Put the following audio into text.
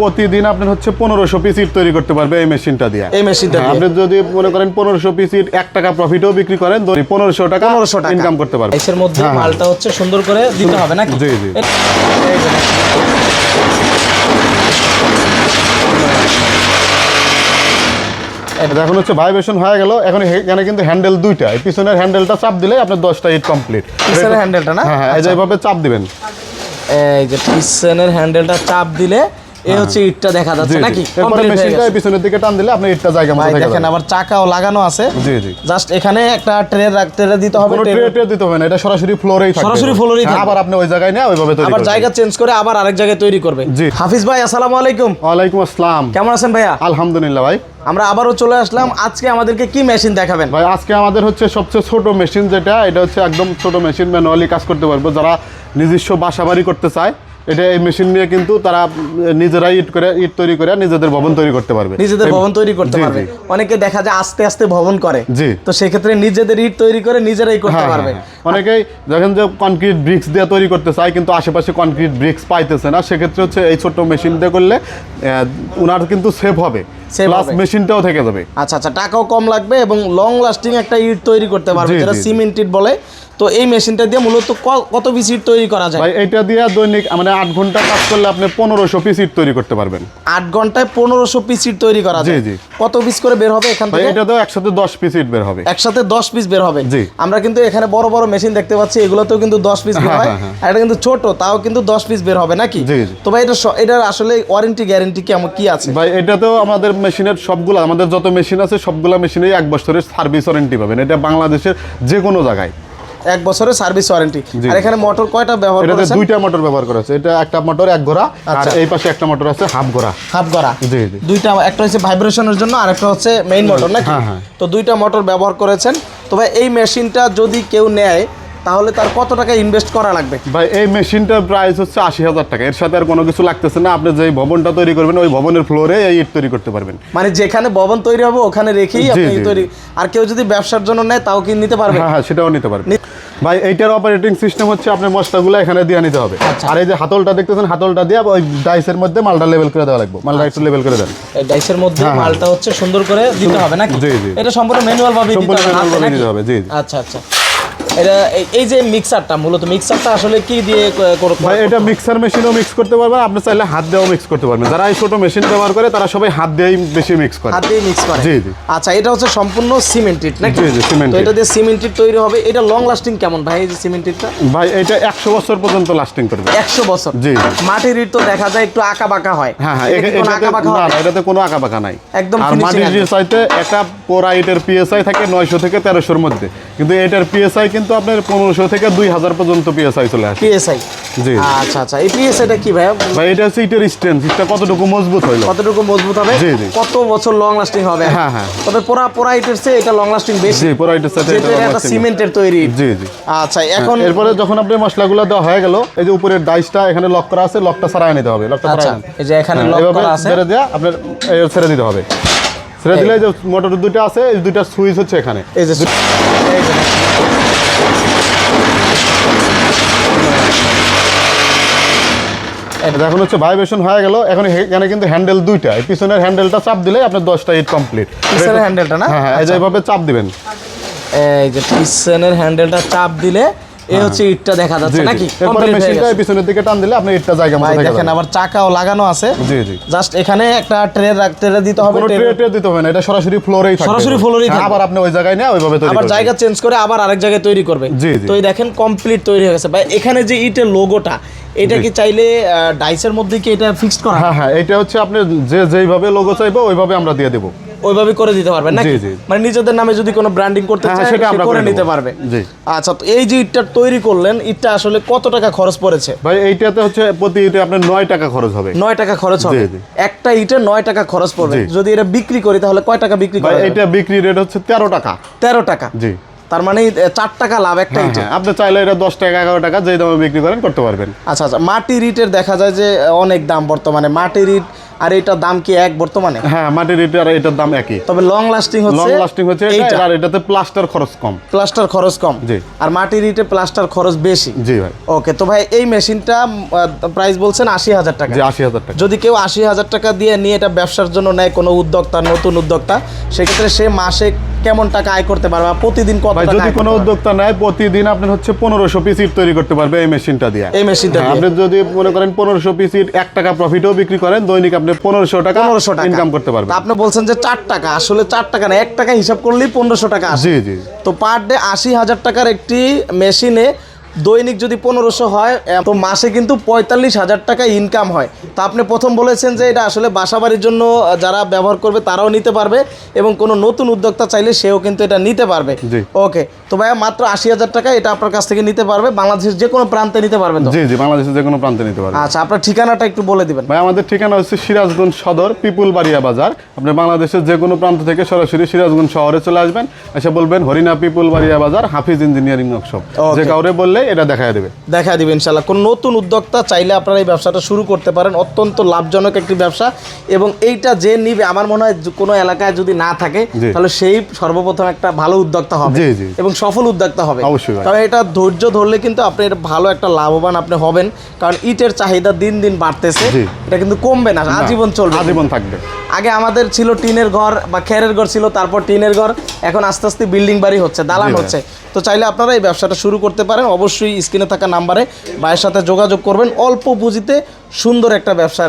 প্রতিদিন আপনার হচ্ছে পনেরোশো পিস ইট তৈরি করতে পারবে এই মেশিনটা দিয়ে। এই মেশিনটা দিয়ে। আপনি যদি মনে করেন পনেরোশো পিস ইট এক টাকা প্রফিটও বিক্রি করেন পনেরোশো টাকা পনেরোশো টাকা। ইনকাম করতে পারবে। এসের মধ্যে হ্যাঁ, হ্যাঁ। মালটা হচ্ছে সুন্দর করে দিতে হবে নাকি? জি, জি। এখন হচ্ছে ভাইব্রেশন হয়ে গেল। এখন এখানে কিন্তু হ্যান্ডেল দুইটা। পিছনের হ্যান্ডেলটা চাপ দিলে আপনার দশটা ইট কমপ্লিট পিছনের হ্যান্ডেলটা না? হ্যাঁ হ্যাঁ আচ্ছা। এইভাবে চাপ দিবেন। এই যে পিছনের হ্যান্ডেলটা চাপ দিলে এই হচ্ছে ইটটা দেখা যাচ্ছে নাকি? মেশিনটা পিছনের দিকে টান দিলে আপনি ইটটা জায়গা মতো দেখেন আবার চাকাও লাগানো আছে। জি জি। জাস্ট এখানে একটা ট্রে দিতে হবে ট্রে- ট্রে দিতে হবে না এটা সরাসরি ফ্লোরেই সরাসরি floor-এই হ্যাঁ। আবার আপনি ওই জায়গায় ওইভাবে তৈরি আবার। জায়গা চেঞ্জ করে আবার আরেক জায়গায় তৈরি করবে। জি। হাফিজ ভাই আসসালামু আলাইকুম। ওয়ালাইকুম আসসালাম। কেমন আছেন ভাইয়া? আলহামদুলিল্লাহ ভাই। আমরা আবারও চলে আসলাম। আজকে আমাদেরকে কি মেশিন দেখাবেন? ভাই আজকে আমাদের হচ্ছে সবচেয়ে ছোট মেশিন যেটা এটা হচ্ছে একদম ছোট মেশিন ম্যানুয়ালি কাজ করতে পারব যারা নিজস্ব বাসা বাড়ি করতে চায়। এটা এই মেশিন নিয়ে কিন্তু তারা নিজেরাই ইট করে ইট তৈরি করে নিজেদের ভবন তৈরি করতে পারবে। নিজেদের ভবন তৈরি করতে পারবে। অনেকে দেখা যায় আস্তে আস্তে ভবন করে। জি। তো সেক্ষেত্রে নিজেদের ইট তৈরি করে নিজেরাই করতে হ্যাঁ, পারবে। হ্যাঁ, হ্যাঁ। অনেকেই দেখেন যে কনক্রিট ব্রিক্স দিয়ে তৈরি করতে চায় কিন্তু আশেপাশে কনক্রিট ব্রিক্স পাইতেছে না। সেক্ষেত্রে হচ্ছে এই ছোট্ট মেশিন দিয়ে করলে উনার কিন্তু সেভ হবে। প্লাস মেশিনটাও থেকে যাবে। আচ্ছা আচ্ছা। টাকাও কম লাগবে এবং লং লাস্টিং একটা ইট তৈরি করতে পারবে যেটা। সিমেন্ট ইট বলে। তো এই মেশিনটা দিয়ে মূলত কত পিস ইট তৈরি করা যায়? ভাই এইটা দিয়ে দৈনিক মানে আট ঘণ্টা কাজ করলে আপনি পনেরোশো পিস ইট তৈরি করতে পারবেন। আট ঘন্টায় পনেরোশো পিস ইট তৈরি করা যায়? জি। কত পিস করে বের হবে এখান থেকে? এটা তো একসাথে দশ পিস ইট বের হবে। একসাথে দশ পিস বের হবে। জি। আমরা কিন্তু এখানে বড় বড় মেশিন দেখতে পাচ্ছি এগুলোতেও কিন্তু দশ পিস বের হ্যাঁ, হয়। হ্যাঁ, হ্যাঁ। আর এটা কিন্তু ছোট তাও কিন্তু দশ পিস বের হবে নাকি। তো ভাই এটা এটার আসলে ওয়ারেন্টি গ্যারেন্টি কেমন কি আছে? ভাই এটাতেও আমাদের মেশিনের সবগুলো আমাদের যত মেশিন আছে সবগুলো মেশিনেই এক বছরের সার্ভিস ওয়ারেন্টি পাবেন। এটা বাংলাদেশের যে কোনো জায়গায়। এক বছরের সার্ভিস ওয়ারেন্টি। আর এখানে মোটর কয়টা ব্যবহার করেছে এটা দুইটা মোটর ব্যবহার করা আছে। এটা একটা মোটর এক ঘোড়া আর আচ্ছা। এই পাশে একটা মোটর আছে হাফ ঘোড়া। হাফ ঘোরা জি জি। দুইটা একটা হচ্ছে ভাইব্রেশনের জন্য আর একটা হচ্ছে মেইন মোটর নাকি? হ্যাঁ, হ্যাঁ। তো দুইটা মোটর ব্যবহার করেছেন। তবে ভাই এই মেশিনটা যদি কেউ নেয় তাহলে তার কত টাকা ইনভেস্ট করা লাগবে? ভাই এই মেশিনটার প্রাইস হচ্ছে আশি হাজার টাকা। এর সাথে আর কোনো কিছু লাগতেছে না। আপনি যে ভবনটা তৈরি করবেন ওই ভবনের ফ্লোরে এই ইট তৈরি করতে পারবেন। মানে যেখানে ভবন তৈরি হবে ওখানে রেখেই আপনি তৈরি আর কেউ যদি ব্যবসার জন্য নেয় তাও কি নিতে পারবে? হ্যাঁ হ্যাঁ সেটাও নিতে পারবেন নি- ভাই এইটার অপারেটিং সিস্টেম হচ্ছে আপনার মশলাগুলো এখানে দিয়ে নিতে হবে। আচ্ছা। আর এই যে হাতলটা দেখতেছেন হাতলটা দিয়ে ওই ডাইসের মধ্যে মালটা লেভেল করে দেওয়া লাগবে। মালটা একটু লেভেল করে দেন। ডাইসের মধ্যে হ্যাঁ, হ্যাঁ। মালটা হচ্ছে সুন্দর করে দিতে হবে নাকি? জি, জি। এটা সম্পূর্ণ ম্যানুয়াল ভাবে? দিতে হবে, জি, জি। আচ্ছা আচ্ছা। এটা এই- যে মিক্সারটা মূলত মিক্সারটা আসলে কি দিয়ে ভাই এটা মিক্সার মেশিনও মিক্স করতে পারবেন আপনি চাইলে হাত দিয়েও মিক্স করতে পারবেন। যারা এই ছোট মেশিন ব্যবহার করে তারা সবাই হাত দিয়েই বেশি মিক্স করে। হাত দিয়ে মিক্স করে। জি, জি। আচ্ছা এটা হচ্ছে সম্পূর্ণ সিমেন্টেড নাকি? জি, জি। তো এটা দিয়ে সিমেন্টেড তৈরি হবে। এটা লং লাস্টিং কেমন ভাই এই যে সিমেন্টেডটা ভাই এটা একশো বছর পর্যন্ত লাস্টিং করবে। একশো বছর? জি। মাটির ইট তো দেখা যায় একটু আঁকা বাঁকা হয়। হ্যাঁ হ্যাঁ এটা কি কোনো এটাতে কোনো আঁকা বাঁকা নাই। একদম আর মাটির। চাইতে একটা পোড়া ইটের পিএসআই থাকে নয়শো থেকে তেরোশোর মধ্যে। কিন্তু এটার পিএসআই কিন্তু আপনার পনেরোশো থেকে দুই হাজার পর্যন্ত পিএসআই চলে আসে। পিএসআই জি। আচ্ছা আচ্ছা। এই পিএসআইটা কি ভাই ভাই এটা হচ্ছে ইটের স্ট্রেন্থ ইটটা কতটুকু মজবুত কতটুকু মজবুত হবে? জি, জি। কত বছর লং লাস্টিং হবে? হ্যাঁ, হ্যাঁ। তবে পোড়া ইটের চেয়ে এটা লং লাস্টিং বেশি। জি পোড়া ইটের সাথে এটা একটা সিমেন্টের তৈরি। জি জি। আচ্ছা এখন এরপরে যখন আপনি মশলাগুলো দেওয়া হয়ে গেল এই যে উপরের ডাইসটা এখানে লক করা আছে লকটা ছাড়াই নিতে হবে লকটা আচ্ছা এই যে এখানে হ্যাঁ, লক করা আছে। ছেড়ে দেওয়া আপনার ছেড়ে দিতে হবে। ছেড়ে দিলে যে মোটর দুটো আছে এই দুইটা সুইচ হচ্ছে এখানে। এই যে এখন হচ্ছে ভাইব্রেশন হয়ে গেল। এখন এখানে কিন্তু হ্যান্ডেল দুইটা। পিছনের হ্যান্ডেলটা চাপ দিলে আপনার দশটা ইট কমপ্লিট পিছনের হ্যান্ডেলটা না? হ্যাঁ হ্যাঁ এই যে এইভাবে চাপ দিবেন। এই যে পিছনের হ্যান্ডেলটা চাপ দিলে এই হচ্ছে ইটটা দেখা যাচ্ছে নাকি? এরপরে মেশিনটা গেছে। পিছনের দিকে টান দিলে আপনি ইটটা জায়গা মতো দেখেন আবার চাকাও লাগানো আছে। জি জি। জাস্ট এখানে একটা ট্রে রাখতে দিতে হবে ট্রে- ট্রে দিতে হবে না এটা সরাসরি ফ্লোরেই থাকবে। সরাসরি floor-এই হ্যাঁ, থাকবে। আবার আপনি ওই জায়গায় ওইভাবে তৈরি আবার জায়গা চেঞ্জ করে আবার আরেক জায়গায় তৈরি করবে। তো এই দেখেন কমপ্লিট তৈরি হয়ে গেছে। ভাই এখানে যে ইটের লোগোটা এটা কি চাইলে ডাইসের মধ্যে কি এটা ফিক্সড করা হ্যাঁ হ্যাঁ? এটা হচ্ছে আপনি যে যেইভাবে লোগো চাইব ওইভাবে আমরা দিয়ে দেবো। ওইভাবে করে দিতে পারবেন নাকি। মানে নিজেদের নামে যদি কোনো ব্র্যান্ডিং করতে হ্যাঁ, চায় সেটা আমরা করে নিতে পারবে। জি। আচ্ছা তো এই যে ইটটা তৈরি করলেন ইটটা আসলে কত টাকা খরচ পড়েছে? ভাই এইটাতে হচ্ছে প্রতি ইটে আপনার নয় টাকা খরচ হবে। নয় টাকা খরচ হবে। একটা ইটে নয় টাকা খরচ পড়বে। যদি এটা বিক্রি করি তাহলে কয় টাকা বিক্রি ভাই করা এইটা বিক্রি রেট হচ্ছে তেরো টাকা। তেরো টাকা। জি। তার মানে এ, চার টাকা লাভ একটা হ্যাঁ ইটে। হ্যাঁ আপনি চাইলে এটা দশ টাকা এগারো টাকা যেই দামে বিক্রি করেন করতে পারবেন। আচ্ছা আচ্ছা মাটির ইটের দেখা যায় যে অনেক দাম বর্তমানে। মাটির ইট আর এটার দাম কি এক বর্তমানে? হ্যাঁ মাটির ইট আর এটার দাম একই। তবে লং লাস্টিং হচ্ছে লং লাস্টিং হচ্ছে এটা, আর এটাতে প্লাস্টার খরচ কম। প্লাস্টার খরচ কম। জি। আর মাটির ইটে প্লাস্টার খরচ বেশি। জি ভাই। ওকে তো ভাই এই মেশিনটা প্রাইস বলছেন আশি হাজার টাকা। জি আশি হাজার টাকা। যদি কেউ আশি হাজার টাকা দিয়ে নিয়ে এটা ব্যবসার জন্য নেয় কোনো উদ্যোক্তা নতুন উদ্যোক্তা সেক্ষেত্রে সে মাসে কেমন টাকা আয় করতে পারবে প্রতিদিন কত টাকা যদি কোনো উদ্যোক্তা নেয় প্রতিদিন আপনি হচ্ছে পনেরোশো পিস ইট তৈরি করতে পারবে এই মেশিনটা দিয়ে। এই মেশিনটা দিয়ে। আপনি যদি মনে করেন পনেরোশো পিস ইট এক টাকা প্রফিটও বিক্রি করেন দৈনিক আপনি পনেরোশো টাকা পনেরোশো টাকা। ইনকাম করতে পারবেন। আপনি বলছেন যে চার টাকা আসলে চার টাকা না এক টাকা হিসাব করলেই পনেরোশো টাকা আসে। জি জি। তো পার ডে আশি হাজার টাকার একটি মেশিনে দৈনিক যদি পনেরোশো হয় তো মাসে কিন্তু পঁয়তাল্লিশ হাজার টাকা ইনকাম হয়। তো আপনি প্রথম বলেছেন যে এটা আসলে বাসাবাড়ির জন্য যারা ব্যবহার করবে তারাও নিতে পারবে এবং কোনো নতুন উদ্যোক্তা চাইলে সেও কিন্তু এটা নিতে পারবে। ওকে তো ভাইয়া মাত্র আশি হাজার টাকা এটা আপনার কাছ থেকে নিতে পারবে বাংলাদেশের যে কোনো প্রান্তে নিতে পারবেন তো? জি জি বাংলাদেশের যে কোনো প্রান্তে নিতে পারবেন আচ্ছা আপনার ঠিকানাটা একটু বলে দিবেন। ভাই আমাদের ঠিকানা হচ্ছে সিরাজগঞ্জ সদর পিপুল বাড়িয়া বাজার। আপনি বাংলাদেশের যে কোনো প্রান্ত থেকে সরাসরি সিরাজগঞ্জ শহরে চলে আসবেন এসে বলবেন হরিণা পিপুল বাড়িয়া বাজার হাফিজ ইঞ্জিনিয়ারিং ওয়ার্কশপ। যে. কাউরে বললে এটা দেখায় দেবে। দেখা দিবে ইনশাল্লাহ। কোন নতুন উদ্যোক্তা চাইলে আপনারা এই ব্যবসাটা শুরু করতে পারেন। অত্যন্ত লাভজনক একটি ব্যবসা এবং এইটা যে নিবে আমার মনে হয় কোনো এলাকায় যদি না থাকে তাহলে সেই সর্বপ্রথম একটা ভালো উদ্যোক্তা হবে। এবং সফল উদ্যোক্তা হবে। অবশ্যই। তবে এটা ধৈর্য ধরলে কিন্তু আপনি এটা ভালো একটা লাভবান আপনি হবেন। কারণ ইটের চাহিদা দিন দিন বাড়তেছে। এটা কিন্তু কমবে না আজীবন চলবে। আজীবন থাকবে। আগে আমাদের ছিল টিনের ঘর বা খেরের ঘর ছিল তারপর টিনের ঘর এখন আস্তে আস্তে বিল্ডিং বাড়ি হচ্ছে দালান হচ্ছে। তো চাইলে আপনারা এই ব্যবসাটা শুরু করতে পারেন অবশ্যই স্ক্রিনে থাকা নাম্বারে ভাইয়ের সাথে যোগাযোগ করবেন অল্প পুঁজিতে সুন্দর একটা ব্যবসার